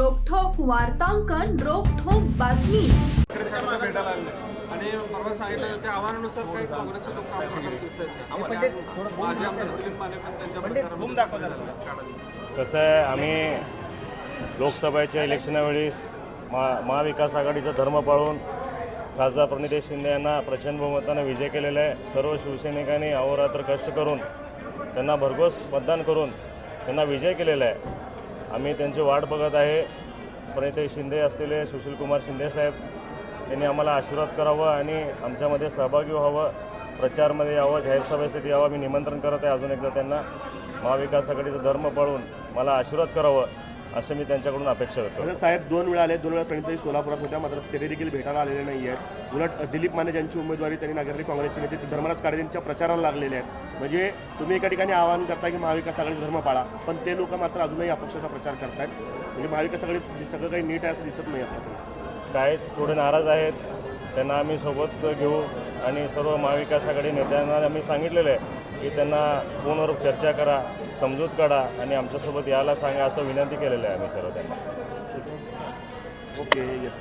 वार्तांकन रोखोक बातमी. आणि परवा सांगितलं त्या आव्हानानुसार काही काँग्रेसचे लोक काम करत दिसत आहेत. माझे आमदार दिलीप माने पण त्यांच्या प्रचारामध्ये कसं आहे आम्ही लोकसभेच्या इलेक्शनावेळी मा महाविकास आघाडीचा धर्म पाळून खासदार प्रणितेश शिंदे यांना प्रचंड बहुमतानं विजय केलेला आहे. सर्व शिवसैनिकांनी अहोरात्र कष्ट करून त्यांना भरघोस मतदान करून त्यांना विजय केलेला आहे. आम्ही त्यांची वाट बघत आहे. प्रणितेश शिंदे असलेले सुशीलकुमार शिंदे साहेब त्यांनी आम्हाला आशीर्वाद करावं आणि आमच्यामध्ये सहभागी व्हावं प्रचारमध्ये यावं जाहीर सभेसाठी यावं. मी निमंत्रण करत आहे अजून एकदा त्यांना. महाविकास आघाडीचा धर्म पाळून मला आशीर्वाद करावं. असं मी त्यांच्याकडून अपेक्षा करतो. तर साहेब दोन वेळा आले दोन वेळा प्रणिताई सोलापुरात होत्या मात्र ते देखील भेटायला आलेले नाही आहेत उलट दिलीप माने ज्यांची उमेदवारी त्यांनी नागरिक काँग्रेसचे नेते ते धर्मराज काळे यांच्या प्रचाराला लागलेले आहेत. म्हणजे तुम्ही एका ठिकाणी आवाहन करता की महाविकास आघाडी धर्म पाळा पण ते लोक मात्र अजूनही अपक्षाचा प्रचार करतायत. म्हणजे महाविकास आघाडी सगळं काही नीट आहे असं दिसत नाही आता. काय थोडे नाराज आहेत. त्यांना आम्ही सोबत घेऊ आणि सर्व महाविकास आघाडी नेत्यांना आम्ही सांगितलेलं आहे की त्यांना फोनवर चर्चा करा. समजूत काढा आणि आमच्यासोबत यायला सांगा असं विनंती केलेलं आहे आम्ही सर्व त्यांना. Okay yes